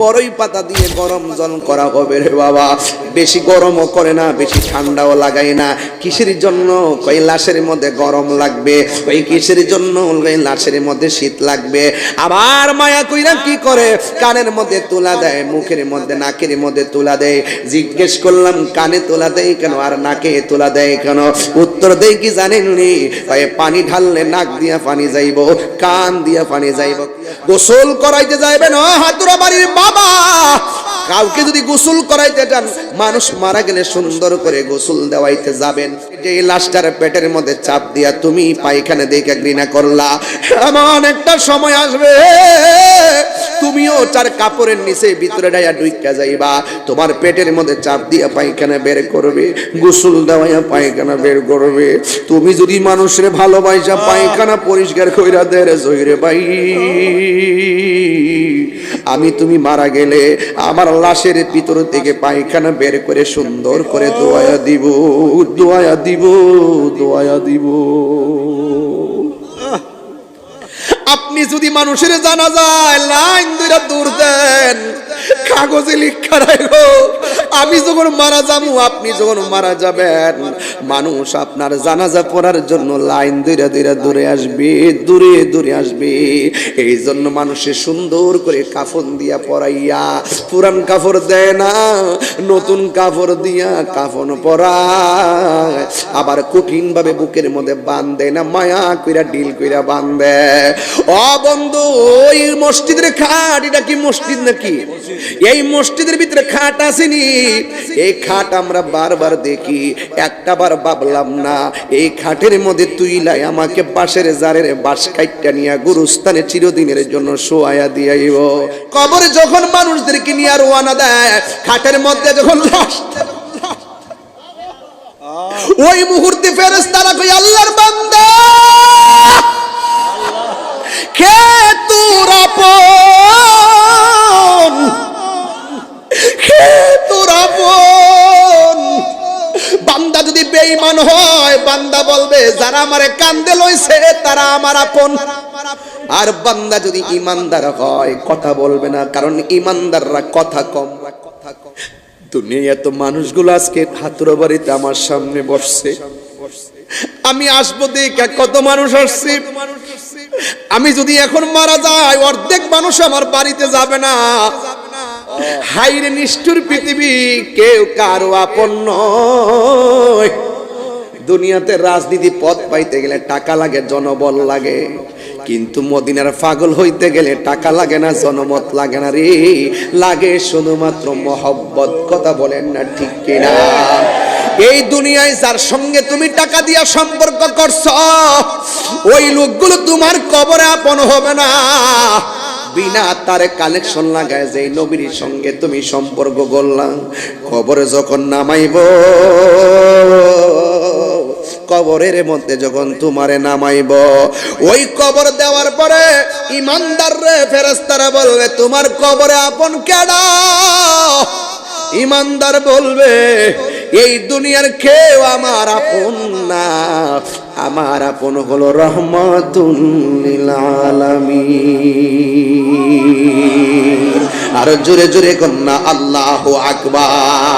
বড়ই পাতা দিয়ে গরম জল করা হবে রে বাবা। বেশি গরমও করে না, বেশি ঠান্ডাও লাগায় না। কিসের জন্য? কই লাশের মধ্যে গরম লাগবে। কই কিসের জন্য? লাশের মধ্যে শীত লাগবে। আবার মায়া কইরা কি করে? কানের মধ্যে তুলা দেয়, মুখের মধ্যে, নাকের মধ্যে তুলা দেয়। জিজ্ঞেস করলাম, কানে তোলা দেয় কেন আর নাকে তোলা দেয় কেন? উত্তর দেয় কি জানেননি কয়ে, পানি ঢাললে নাক দিয়া পানি যাইব, কান দিয়া পানি যাইব। গোসল করাইতে যাইবেন হাতুরা বাড়ির বাবা। কাউকে যদি গোসল করাইতে যান, মানুষ মারা গেলে সুন্দর করে গোসল দেওয়াইতে যাবেন। যে লাশটার পেটের মধ্যে চাপ দিয়া তুমি পায়খানা দেখে ঘৃণা করলা, এমন একটা সময় আসবে, তুমিও চার কাপড়ের নিচে ভিতরে ডাইয়া ডুইকা যাইবা, তোমার পেটের মধ্যে চাপ দিয়া পায়খানা বের করবে, গোসল দেওয়াইয়া পায়খানা বের করবে। তুমি যদি মানুষের ভালোবাসা, পায়খানা পরিষ্কার কইরা দে রে জহিরে ভাই। আমি তুমি মারা গেলে আমার লাশের ভিতর থেকে পায়খানা বের করে সুন্দর করে দোয়া দিব দোয়া দিব দোয়া দিব। আপনি যদি মানুষের জানা যায় লাইন দুইটা দূর দেন, কাগজে লিখা রাখো আমি যখন মারা যাব, আপনি যখন মারা যাবেন, মানুষ আপনার জানাজা পড়ার জন্য লাইন দুইরা দুইরা দূরে আসবে, দূরে দূরে আসবে। এই জন্য মানুষের সুন্দর করে কাফন দিয়া পরাইয়া, পুরান কাপড় দেয় না, নতুন কাপড় দিয়া কাফন পরায়। আবার কঠিন ভাবে বুকের মধ্যে বান্ধে না, মায়া কইরা ডিল কইরা বান্ধে ও বন্ধু ওই মসজিদের খাট এটা কি মসজিদ নাকি? এই মসজিদের ভিতরে খাট আসেনি এই খাট আমরা বারবার দেখি, একটা বার ভাবলাম না, এই খাটের মধ্যে তুইলাই আমাকে বাঁশের জারের বাঁশ কাইটটা নিয়ে গুরুস্থানে চিরদিনের জন্য শোয়ায়া দিয়াইব। কবরে যখন মানুষদেরকে নিয়ে আর ওয়ানা দেয়, খাটের মধ্যে যখন ওই মুহূর্তে ফেরেস তারা কই, আল্লাহর বান্দা! যদি বেঈমান হয়, বান্দা বলবে, যারা আমারে কান্দে লইছে, তারা আমার আপন। আর বান্দা যদি ইমানদার হয়, কথা বলবে না, কারণ ইমানদাররা কথা কম। কথা কম দুনিয়া এত মানুষগুলো আজকে হাতুরা বাড়িতে আমার সামনে বসছে। আমি আসব দেখে কত মানুষ আসছে। আমি যদি এখন মারা যাই, অর্ধেক মানুষ আমার বাড়িতে যাবে না। হাইরে নিষ্ঠুর পৃথিবী, কেউ কারও আপন নয়। দুনিয়াতে রাজনীতি পথ পাইতে গেলে টাকা লাগে, জনবল লাগে। কিন্তু মদিনার পাগল হইতে গেলে টাকা লাগে না, জনমত লাগে না রে। লাগে শুধুমাত্র মহব্বত, কথা বলেন না ঠিক কিনা? এই দুনিয়ায় যার সঙ্গে তুমি টাকা দিয়া সম্পর্ক করছ, ওই লোকগুলো তোমার কবরে আপন হবে না। বিনা তারে কালেকশন লাগায় যে নবীর সঙ্গে তুমি সম্পর্ক করলাম, কবরে যখন নামাইব কবরের মধ্যে যখন তোমারে নামাইব, ওই কবর দেওয়ার পরে ইমানদার রে ফেরেস্তারা বলবে, তোমার কবরে আপন কেডা? ইমানদার বলবে, এই দুনিয়ার কেউ আমার আপন না। আমার আপন হলো আলামিন। আর জোরে জোরে কন্যা, আল্লাহ আকবার।